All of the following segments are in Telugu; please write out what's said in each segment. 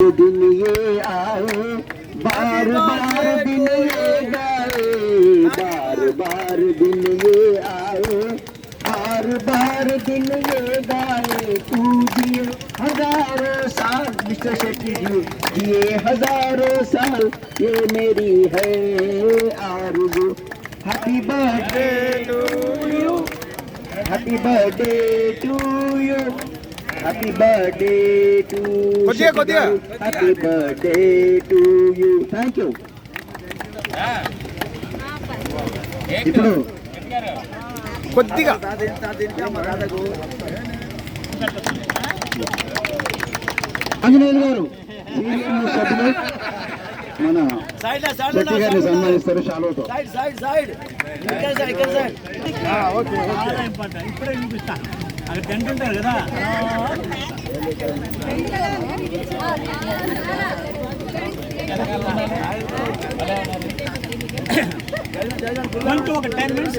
दिन ये आए, बार बार दिन ये गाए, बार बार दिन ये आए, बार बार दिन ये गाए। तू दिए हज़ारों साल, मिस्टर शेट्टी जी, दिए हज़ारों साल, ये मेरी है आरज़ू। Happy birthday to you happy birthday to you happy birthday to కొద్దిగా, కొద్దిగా. Happy birthday to you thank you ఇప్పుడు కొద్దిగా. ఆంజనేయులు గారు సీనియర్ సభ్యులు మన శెట్టి గారిని సన్మానిస్తారు షాలోతో సైడ్ సైడ్ సైడ్ ఇక్కడ సైడ్ ఇక్కడ సైడ్ ఓకే ఇంపార్టెంట్ ఇప్పుడే చూపిస్తాను అక్కడ టెంట్ ఉంటారు కదా? కొంచెం ఒక టెన్ మినిట్స్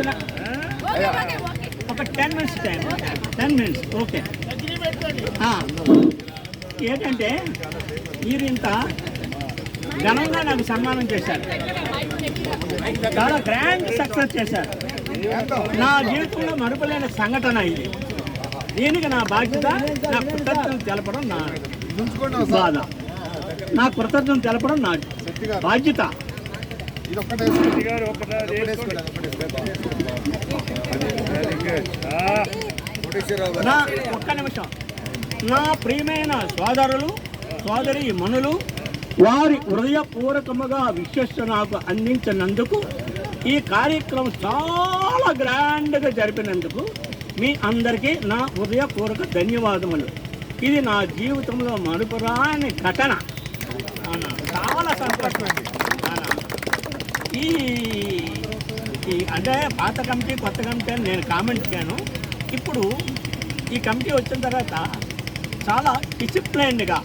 ఒక ten minutes time. Ten minutes okay. ఏంటంటే మీరు ఇంత ఘనంగా నాకు సన్మానం చేశారు. చాలా గ్రాండ్ సక్సెస్ చేశారు. నా జీవితంలో మరపలేని సంఘటన ఇది. దీనికి నా బాధ్యత నా కృతజ్ఞతలు తెలపడం నా బాధ. నా కృతజ్ఞతలు తెలపడం నా బాధ్యత. నా ఒక్క నిమిషం. నా ప్రియమైన సోదరులు సోదరి మనులు వారి హృదయపూర్వకముగా విశ్వస్సు నాకు అందించినందుకు ఈ కార్యక్రమం చాలా గ్రాండ్గా జరిపినందుకు మీ అందరికీ నా హృదయపూర్వక ధన్యవాదములు. ఇది నా జీవితంలో మరుపురాని ఘటన. చాలా అవునా. ఈ అంటే పాత కమిటీ కొత్త కమిటీ అని నేను కామెంట్ చేయను. ఇప్పుడు ఈ కమిటీ వచ్చిన తర్వాత చాలా డిసిప్లైన్డ్గా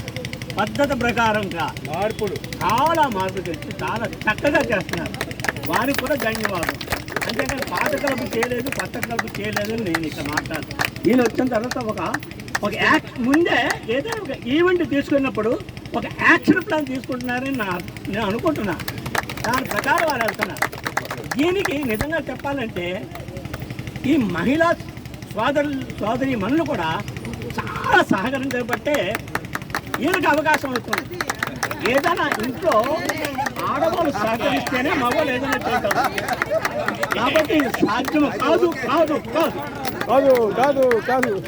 పద్ధతి ప్రకారంగా మార్పుడు చాలా మార్పు తెచ్చి చాలా చక్కగా చేస్తున్నారు. వారికి కూడా ధన్యవాదం. అంతేకాని పాత కలుపు చేయలేదు కొత్త కలుపు చేయలేదు అని నేను ఇక్కడ మాట్లాడు వీళ్ళు వచ్చిన తర్వాత ఒక ఒక యాక్ ముందే ఏదైనా ఒక ఈవెంట్ తీసుకున్నప్పుడు ఒక యాక్షన్ ప్లాన్ తీసుకుంటున్నారని నా నేను అనుకుంటున్నా. దాని ప్రకారం వారు వెళ్తున్నారు. దీనికి నిజంగా చెప్పాలంటే ఈ మహిళా సోదరు సోదరి మనులు కూడా చాలా సహకరించబట్టే వీళ్ళకి అవకాశం వస్తుంది. ఏదైనా ఇంట్లో ఆడవాళ్ళు సహకరిస్తేనే మగవాళ్ళు ఏదైనా చేస్తారు. కాబట్టి సాధ్యం కాదు కాదు కాదు. కాదు కాదు కాదు.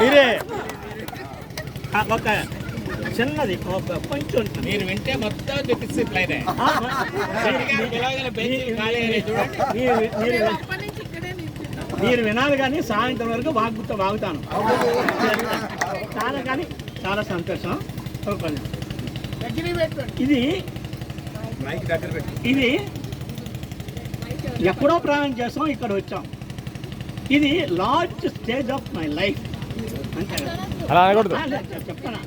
మీరే. ఆ, ఒక చిన్నది ఒక కొంచెం మీరు వింటే మొత్తం చూడండి. మీరు- వినాలి కానీ సాయంత్రం వరకు వాగుతూ వాగుతాను. చాలా కానీ చాలా సంతోషం. ఇది ఇది ఎప్పుడో ప్రయాణం చేసాం ఇక్కడ వచ్చాం. ఇది large stage of my life. చెప్తాను.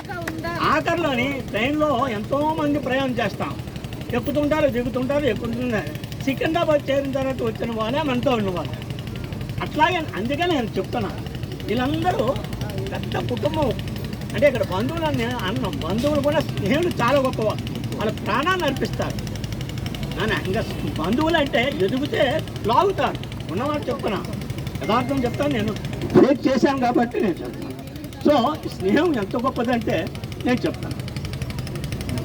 ఆఖరిలోని ట్రైన్లో ఎంతో మంది ప్రయాణం చేస్తాం. ఎక్కుతుంటారు దిగుతుంటారు ఎక్కుతుంటారు. సికింద్రాబాద్ చేరిన తర్వాత వచ్చిన వాళ్ళే మనతో ఉన్నవాళ్ళు అట్లాగే అందుకని నేను చెప్తున్నా వీళ్ళందరూ పెద్ద కుటుంబం. అంటే ఇక్కడ బంధువులు అని అన్నాం. బంధువులు కూడా స్నేహితులు చాలా గొప్పవాళ్ళు వాళ్ళ ప్రాణాన్ని అర్పిస్తారు. నాన్న ఇంకా బంధువులు అంటే ఎదుగుతే లాగుతారు. ఉన్నవాడు చెప్తున్నా. యథార్థం చెప్తాను నేను. బ్రేక్ చేశాను కాబట్టి నేను చెప్తాను. సో స్నేహం ఎంత గొప్పదంటే నేను చెప్తాను.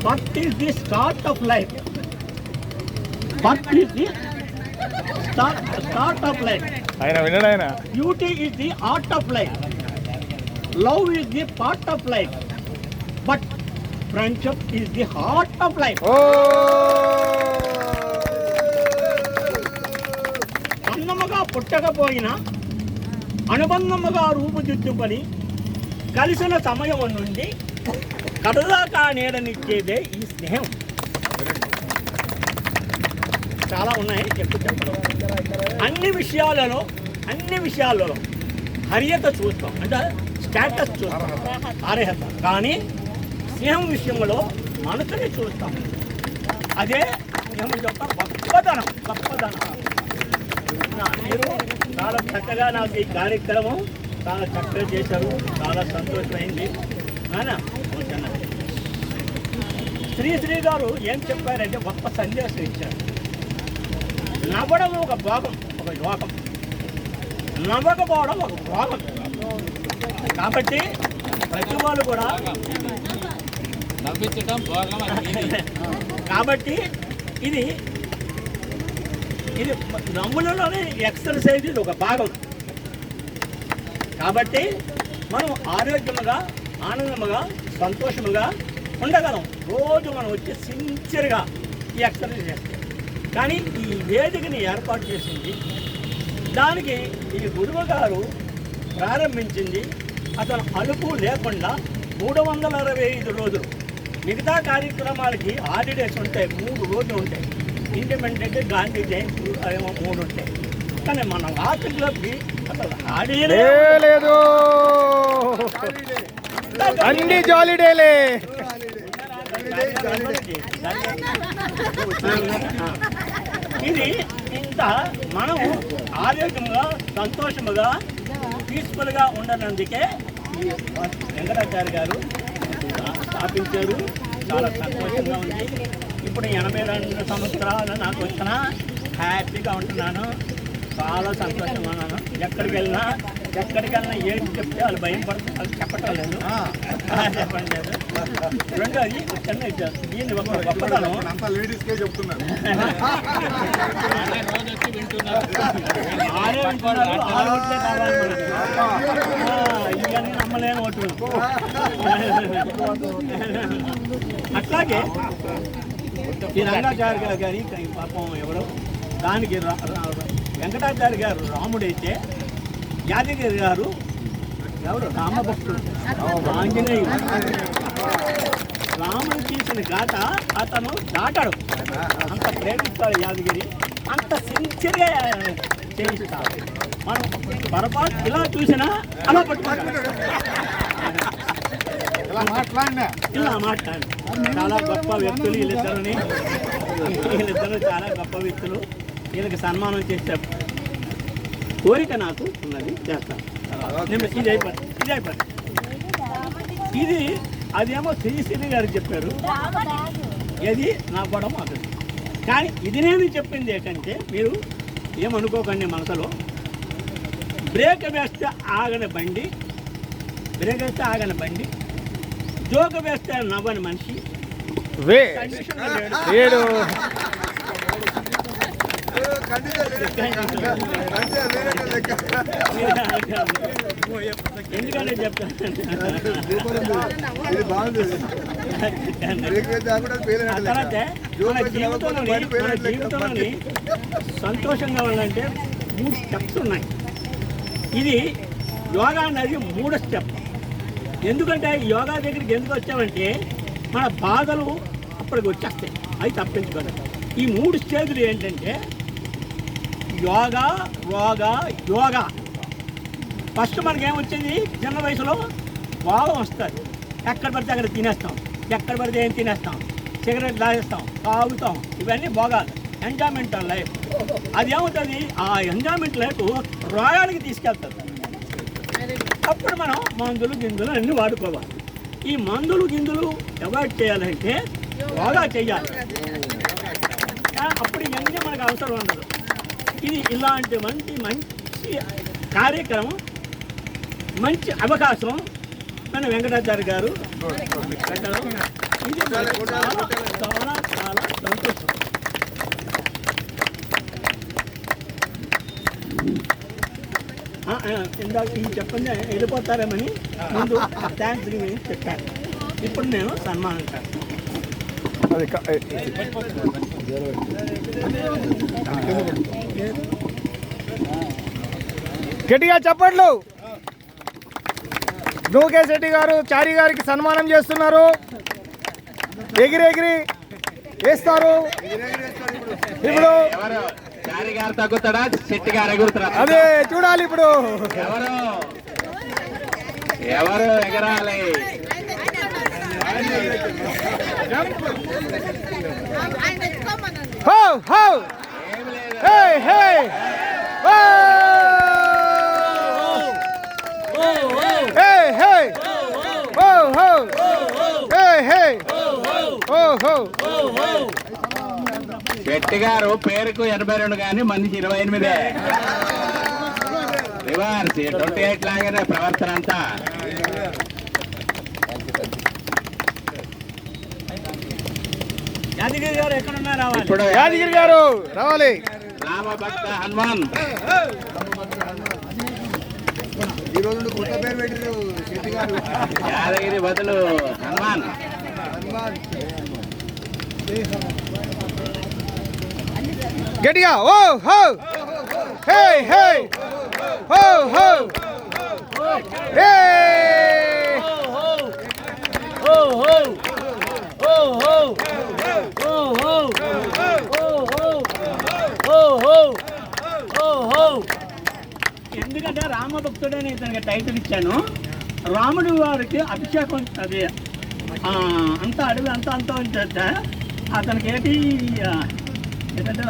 But is the start of life but is the start start of life ఆయన వినడు ఆయన? Beauty is the art of life love is the part of life but friendship is the heart of life అన్నముగా పుట్టకపోయినా అనుబంధముగా రూపుదిద్దుకొని కలిసిన సమయం నుండి కడదాకా నీడనిచ్చేదే ఈ స్నేహం. చాలా ఉన్నాయి చెప్పడం అన్ని విషయాలలో అన్ని విషయాలలో హరియత చూస్తాం. అంటే స్టేటస్ చూస్తాం. అర్హత. కానీ స్నేహం విషయంలో మనసుని చూస్తాం. అదే స్నేహం యొక్క గొప్పదనం గొప్పదనం. మీరు చాలా చక్కగా నాకు ఈ కార్యక్రమం చాలా చక్కగా చేశారు. చాలా సంతోషమైంది. నానా, శ్రీ శ్రీశ్రీ గారు ఏం చెప్పారంటే గొప్ప సందేశం ఇచ్చారు. నవ్వడం ఒక భాగం ఒక యోగం నవ్వకపోవడం ఒక భాగం కాబట్టి ప్రతి వాళ్ళు కూడా నవ్వించడం భోగం కాబట్టి ఇది ఇది నవ్వులలోనే ఎక్సర్సైజ్ ఇది ఒక భాగం. కాబట్టి మనం ఆరోగ్యముగా ఆనందముగా సంతోషముగా ఉండగలం. రోజు మనం వచ్చి సిన్సియర్గా ఈ ఎక్సర్సైజ్ చేస్తాం. కానీ ఈ వేదికని ఏర్పాటు చేసింది దానికి ఈ గురువు గారు ప్రారంభించింది అతను అలుపు లేకుండా మూడు వందల అరవై ఐదు రోజులు. మిగతా కార్యక్రమాలకి హాలిడేస్ ఉంటాయి మూడు రోజులు ఉంటాయి. ఇండిపెండెంట్ గాంధీ జయంతి ఏమో మూడు ఉంటాయి. కానీ మన రాత్రిలోకి అసలు హాలిడే లేదు. అన్ని జాలిడేలే ఇది ఇంత మనం ఆరోగ్యంగా సంతోషముగా పీస్ఫుల్గా ఉండనందుకే వెంకటాచార్య గారు స్థాపించారు. చాలా సంతోషంగా ఉంది. ఇప్పుడు ఎనభై రెండు సంవత్సరాలు నాకు వచ్చిన హ్యాపీగా ఉంటున్నాను. చాలా సంతోషంగా ఉన్నాను. ఎక్కడికి వెళ్ళినా ఎక్కడికి వెళ్ళినా ఏం చెప్తే వాళ్ళు భయం పడుతున్నారు చెప్పటం లేదు. చెప్పండి లేదు. రెండోది చిన్న దీన్ని ఒక గొప్పతనం లేడీస్కే చెప్తున్నారు ఆరే వింటున్నారు, ఆరు ఓట్లే కావాలి ఇవన్నీ నమ్మలేని ఓట్లు అట్లాగే ఈ రంగాచార్య గారు గారి పాపం ఎవడో దానికి వెంకటాచార్య గారు రాముడైతే యాదగిరి గారు ఎవరు? రామభక్తుడు. ఆంజనేయుడు. రాముడు తీసిన గాట అతను దాటాడు. అంత ప్రేమిస్తాడు యాదగిరి. అంత సిన్సియర్గా చేయిస్తాడు. మనం పొరపాటు ఇలా చూసినా అలా పట్టుకుంటాడు. ఇలా మాట్లాడినా? ఇలా మాట్లాడు. చాలా గొప్ప వ్యక్తులు వీళ్ళిద్దరిని. వీళ్ళిద్దరు చాలా గొప్ప వ్యక్తులు. వీళ్ళకి సన్మానం చేసే కోరిక నాకు ఉన్నది చేస్తాను. ఇది అయిపోయింది. ఇది అయిపోయింది. ఇది అదేమో శ్రీశ్రీ గారు చెప్పారు. ఇది నా గొడవ మాకు. కానీ ఇది నేను చెప్పింది ఏంటంటే మీరు ఏమనుకోకండి మనసులో. బ్రేక్ వేస్తే ఆగని బండి బ్రేక్ వేస్తే ఆగని బండి జోక వేస్తే నవ్వని మనిషి. ఏడు ఎందుకంటే చెప్తాను. బాగుంది జీవితంలోని సంతోషంగా ఉండాలంటే మూడు స్టెప్స్ ఉన్నాయి. ఇది యోగా అనేది మూడో స్టెప్ ఎందుకంటే యోగా దగ్గరికి ఎందుకు వచ్చామంటే మన బాధలు అప్పటికి వచ్చేస్తాయి. అవి తప్పించుకోలేదు ఈ మూడు స్టేజ్లు ఏంటంటే యోగా యోగా యోగా. ఫస్ట్ మనకి ఏమొచ్చింది చిన్న వయసులో భావం వస్తుంది. ఎక్కడ పడితే అక్కడ తినేస్తాం. ఎక్కడ పడితే ఏం తినేస్తాం. సిగరెట్ తాగేస్తాం తాగుతాం. ఇవన్నీ భోగాలు. ఎంజాయ్మెంట్ లైఫ్ అది ఏమవుతుంది? ఆ ఎంజాయ్మెంట్ లైఫ్ రోగానికి తీసుకెళ్తుంది. అప్పుడు మనం మందులు గిందులు అన్నీ వాడుకోవాలి. ఈ మందులు గిందులు అవాయిడ్ చేయాలంటే యోగా చేయాలి. అప్పుడు ఇవన్నీ మనకు అవసరం ఉండదు. ఇది ఇలాంటి మంచి మంచి కార్యక్రమం మంచి అవకాశం మన వెంకటాచార్య గారు. పెట్టడం ఇది చాలా చాలా చాలా సంతోషం ఇందాక ఈ చెప్పండి వెళ్ళిపోతారేమని ముందు థ్యాంక్స్ చెప్పాను ఇప్పుడు నేను సన్మానం అది గట్టిగా చెప్పట్లు నూకే శెట్టి గారు చారి గారికి సన్మానం చేస్తున్నారు. ఎగిరి ఎగిరి వేస్తారు. ఇప్పుడు అదే చూడాలి ఇప్పుడు. ఎవరు? ఎవరు ఎగరాలి? హో హో హే. హే. ఓ! హే హే ఓ హో హే హే హో హో శెట్టి గారు పేరుకు ఎనభై రెండు కానీ మనిషి ఇరవై ఎనిమిదే. రివర్స్ ట్వంటీ ఎయిట్ లాగానే ప్రవర్తన అంతా. యాదగిరి గారు ఎక్కడున్నా రావాలి? ఇప్పుడు యాదగిరి గారు రావాలి. రామభక్త హనుమాన్. ఈ రోజు కొత్త పేరు పెట్టిరు యాదగిరి బదులు హనుమాన్. గట్టిగా ఓ హో హే హే హో హో హే. ఎందుకంటే రామభక్తుడని ఇతనికి టైటిల్ ఇచ్చాను. రాముడి వారికి అభిషేకం అది అంతా అడవి అంతా అంతా ఉంటే అతనికి ఏంటి ఏంటంటే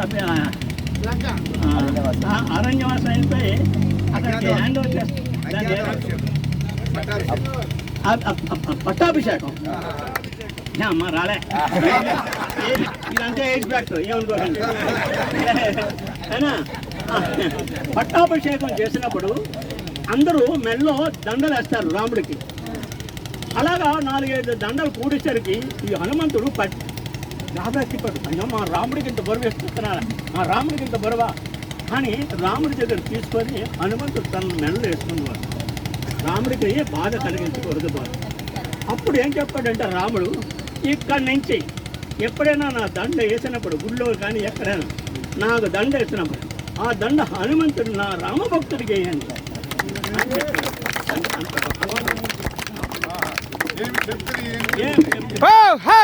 అరణ్యవాసం అయిపోయి అతనికి హ్యాండ్ ఓవర్ చేస్తారు పట్టాభిషేకం. అమ్మ రాలే. ఇదంతా ఏజ్ ఫ్యాక్టర్ ఏమనుకోకండి. పట్టాభిషేకం చేసినప్పుడు అందరూ మెల్లో దండలు వేస్తారు రాముడికి. అలాగా నాలుగైదు దండలు కూడేసరికి ఈ హనుమంతుడు పట్టి రాబట్టి పట్టు అయ్యో మా రాముడికి ఇంత బరువు వేసుకుంటున్నారా మా రాముడికి ఇంత బరువా? అని రాముడి దగ్గర తీసుకొని హనుమంతుడు తన మెడలు వేసుకున్నవాడు రాముడికి బాధ కలిగించకూడదు బాధ. అప్పుడు ఏం చెప్పాడంటే రాముడు ఇక్కడి నుంచి ఎప్పుడైనా నా దండ వేసినప్పుడు గుళ్ళో కానీ ఎక్కడైనా నాకు దండ వేసినప్పుడు ఆ దండ హనుమంతుడు నా రామభక్తుడికి వేయండి. అని చెప్పాడు. అంత- అంత గొప్పవాడు. ఏమి చెప్తుంది ఏమి ఏం చెప్తే హో హో